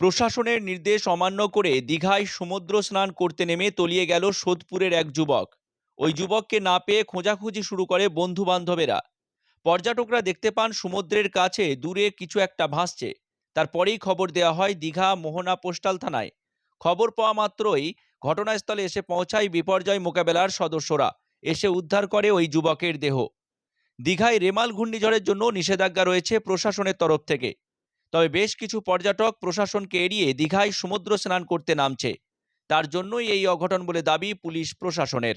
প্রশাসনের নির্দেশ অমান্য করে দীঘায় সমুদ্র স্নান করতে নেমে তলিয়ে গেল সোদপুরের এক যুবক। ওই যুবককে না পেয়ে খোঁজাখুঁজি শুরু করে বন্ধু বান্ধবেরা পর্যটকরা দেখতে পান সমুদ্রের কাছে দূরে কিছু একটা ভাসছে। তারপরেই খবর দেওয়া হয় দীঘা মোহনা পোস্টাল থানায়। খবর পাওয়া মাত্রই ঘটনাস্থলে এসে পৌঁছায় বিপর্যয় মোকাবেলার সদস্যরা। এসে উদ্ধার করে ওই যুবকের দেহ। দীঘায় রেমাল ঘূর্ণিঝড়ের জন্য নিষেধাজ্ঞা রয়েছে প্রশাসনের তরফ থেকে। তবে বেশ কিছু পর্যটক প্রশাসনকে এড়িয়ে দীঘায় সমুদ্র স্নান করতে নামছে। তার জন্যই এই অঘটন বলে দাবি পুলিশ প্রশাসনের।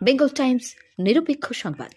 Bengal Times নিরপেক্ষ সংবাদ।